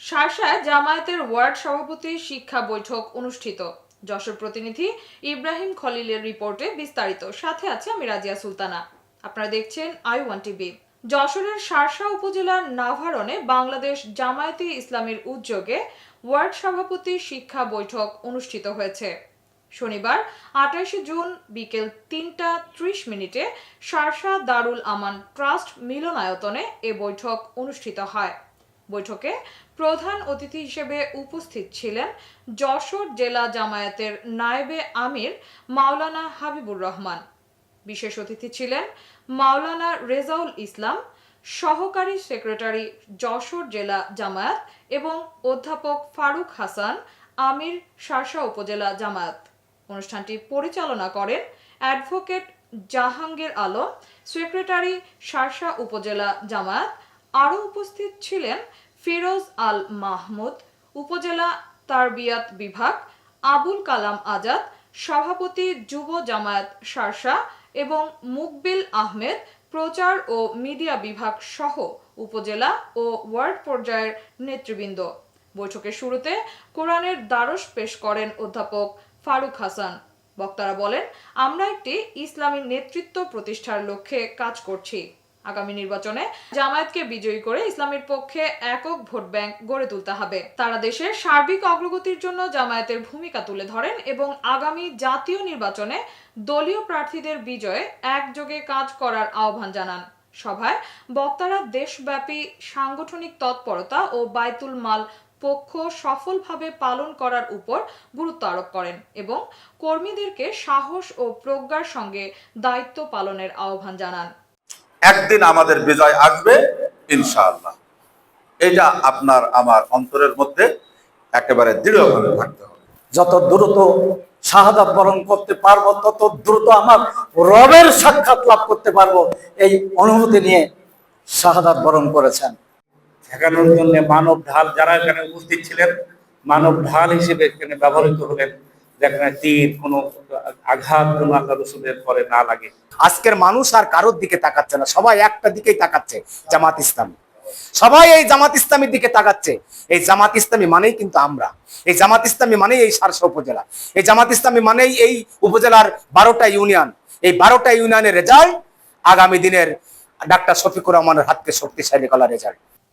শার্শায় জামায়াতের ওয়ার্ড সভাপতি শিক্ষা বৈঠক অনুষ্ঠিত। যশোর প্রতিনিধি ইব্রাহিম খলিলের রিপোর্টে বিস্তারিত। সাথে আছে আমি রাজিয়া সুলতানা। আপনারা দেখছেন আই ওয়ান টিভি। যশোরের শার্শা উপজেলার নাভারণে বাংলাদেশ জামায়াতে ইসলামের উদ্যোগে ওয়ার্ড সভাপতি শিক্ষা বৈঠক অনুষ্ঠিত হয়েছে। শনিবার, আঠাশে জুন বিকেল তিনটা ত্রিশ মিনিটে শার্শা দারুল আমান ট্রাস্ট মিলনায়তনে এ বৈঠক অনুষ্ঠিত হয়। বৈঠকে প্রধান অতিথি হিসেবে উপস্থিত ছিলেন যশোর জেলা জামায়াতের নায়েবে আমির মাওলানা হাবিবুর রহমান। বিশেষ অতিথি ছিলেন মাওলানা রেজাউল ইসলাম, সহকারী সেক্রেটারি যশোর জেলা জামায়াত এবং অধ্যাপক ফারুক হাসান, আমির শার্শা উপজেলা জামায়াত। অনুষ্ঠানটি পরিচালনা করেন অ্যাডভোকেট জাহাঙ্গীর আলম, সেক্রেটারি শার্শা উপজেলা জামায়াত আরও উপস্থিত ছিলেন ফিরোজ আল মাহমুদ, উপজেলা তারবিয়াত বিভাগ, আবুল কালাম আজাদ, সভাপতি যুব জামায়াত শার্শা এবং মুকবিল আহমেদ, প্রচার ও মিডিয়া বিভাগ সহ উপজেলা ও ওয়ার্ড পর্যায়ের নেতৃবৃন্দ। বৈঠকের শুরুতে কোরআনের দ্বারস পেশ করেন অধ্যাপক ফারুক হাসান। বক্তারা বলেন, আমরা একটি ইসলামী নেতৃত্ব প্রতিষ্ঠার লক্ষ্যে কাজ করছি। আগামী নির্বাচনে জামায়াতকে বিজয়ী করে ইসলামের পক্ষে একক ভোট ব্যাংক গড়ে তুলতে হবে। তারা দেশের সার্বিক অগ্রগতির জন্য জামায়াতের ভূমিকা তুলে ধরেন এবং আগামী জাতীয় নির্বাচনে দলীয় প্রার্থীদের বিজয়ে একযোগে কাজ করার আহ্বান জানান। সভায় বক্তারা দেশব্যাপী সাংগঠনিক তৎপরতা ও বায়তুল মাল পক্ষ সফলভাবে পালন করার উপর গুরুত্ব আরোপ করেন এবং কর্মীদেরকে সাহস ও প্রজ্ঞার সঙ্গে দায়িত্ব পালনের আহ্বান জানান। একদিন আমাদের বিজয় আসবে, ইনশাআল্লাহ। এটা আপনার আমার অন্তরের মধ্যে একেবারে দৃঢ়ভাবে থাকতে হবে। যত দ্রুত শাহাদাত বরণ করতে পারব, তত দ্রুত আমার রবের সাক্ষাৎ লাভ করতে পারব। এই অনুভূতি নিয়ে শাহাদাত বরণ করেছেন। ঠেকানোর জন্য মানব ঢাল যারা এখানে উপস্থিত ছিলেন, মানব ঢাল হিসেবে এখানে ব্যবহৃত হলেন। যেখানে তীর কোনো আঘাত, কোনো আল্লাহ পরে না লাগে। আজকের মানুষ আর কারোর দিকে তাকাচ্ছে না, সবাই একটা দিকেই তাকাচ্ছে, জামাত ইসলামী। সবাই এই জামাত ইসলামীর দিকে তাকাচ্ছে। এই জামাত ইসলামী মানেই কিন্তু আমরা। এই জামাত ইসলামী মানেই এই সারসা উপজেলা। এই জামাত ইসলামী মানেই এই উপজেলার বারোটা ইউনিয়ন। এই বারোটা ইউনিয়নের রেজাল্ট আগামী দিনের ডাক্তার শফিকুর রহমানের হাতকে শক্তিশালী করার রেজাল্ট।